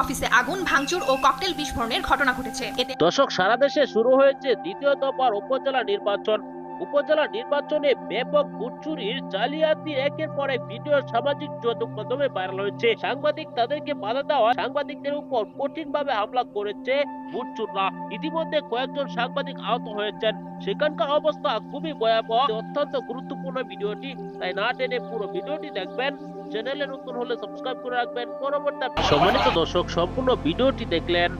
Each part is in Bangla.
অফিসে আগুন, ভাঙচুর ও ককটেল বিস্ফোরণের ঘটনা ঘটেছে। এতে দর্শক সারা দেশে শুরু হয়েছে দ্বিতীয় দফার উপজেলা নির্বাচন। উপজেলা নির্বাচনে ব্যাপক ভোট জালিয়াতি একের পর ভিডিও সামাজিক যোগাযোগ মাধ্যমে ভাইরাল হয়েছে। সাংবাদিক তাদেরকে বাধা দেওয়া সাংবাদিকদের উপর কঠিন ভাবে হামলা করেছে ভোট ইতিমধ্যে কয়েকজন সাংবাদিক আহত হয়েছেন। সেখানকার অবস্থা খুবই ভয়াবহ। অত্যন্ত গুরুত্বপূর্ণ ভিডিওটি, তাই না টেনে পুরো ভিডিওটি দেখবেন। চ্যানেলে নতুন হলে সাবস্ক্রাইব করে রাখবেন। পরবর্তী সম্মানিত দর্শক, সম্পূর্ণ ভিডিওটি দেখলেন।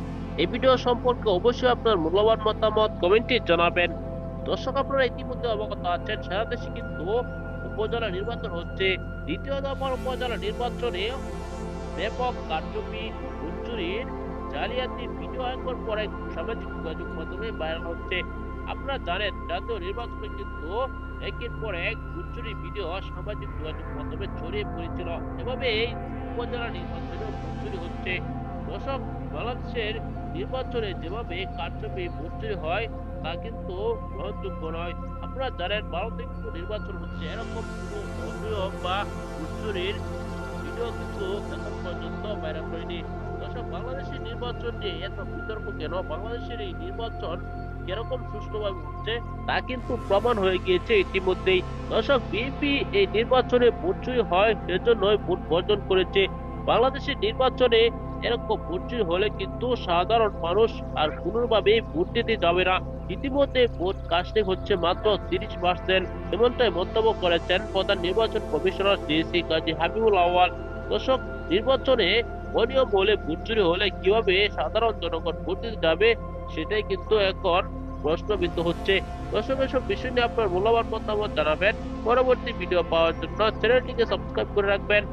এই ভিডিও সম্পর্কে অবশ্যই আপনার মূল্যবান মতামত কমেন্টে জানাবেন। দর্শক, আপনারা ইতিমধ্যে অবগত আছেন, সারা দেশে কিন্তু উপজেলা নির্বাচন হচ্ছে। দ্বিতীয় দফার উপজেলা নির্বাচনে ব্যাপক কারচুপি হুঞ্চুরির জালিয়াতি, ভিডিও একর পর সামাজিক যোগাযোগ মাধ্যমে ভাইরাল হচ্ছে। আপনারা জানেন, জাতীয় নির্বাচনে কিন্তু একের পর এক হুঞ্চুরি ভিডিও সামাজিক যোগাযোগ মাধ্যমে ছড়িয়ে পড়েছিল। এভাবে এই উপজেলা নির্বাচনেও হুঞ্চুরি হচ্ছে। দর্শক বাংলাদেশের নির্বাচনে যেভাবে কারচুপি হুঞ্চুরি হয়, তা কিন্তু গ্রহণযোগ্য নয়। আপনারা জানেন ভারতে কিন্তু নির্বাচন হচ্ছে এরকম কোনো বা হুজুরির ভিডিও কিন্তু এখন পর্যন্ত ভাইরাল হয়নি। বাংলাদেশের নির্বাচন নিয়ে এত বিতর্ক কেন? বাংলাদেশের এই নির্বাচন কীরকম সুষ্ঠুভাবে হচ্ছে তা কিন্তু প্রমাণ হয়ে গিয়েছে ইতিমধ্যেই। দর্শক বিএনপি এই নির্বাচনে ভোট চুরি হয় সেজন্যই ভোট বর্জন করেছে। বাংলাদেশের নির্বাচনে এরকম ভোট চুরি হলে কিন্তু সাধারণ মানুষ আর কোনোভাবে ভোট দিতে যাবে না। ইতিমধ্যে ভোট কাস্টিং হচ্ছে মাত্র তিরিশ পার্সেন্ট। এমনটাই মন্তব্য করেছেন প্রধান নির্বাচন কমিশনার সিএসি কাজী হাবিবুল আওয়াল দর্শক, নির্বাচনে অনিয়ম হলে ভোট হলে কীভাবে সাধারণ জনগণ ভোট দিতে যাবে, সেটাই কিন্তু এখন প্রশ্নবিদ্ধ হচ্ছে। দর্শক, এসব বিষয় নিয়ে আপনার মূল্যবান মতামত জানাবেন। পরবর্তী ভিডিও পাওয়ার জন্য চ্যানেলটিকে সাবস্ক্রাইব করে রাখবেন।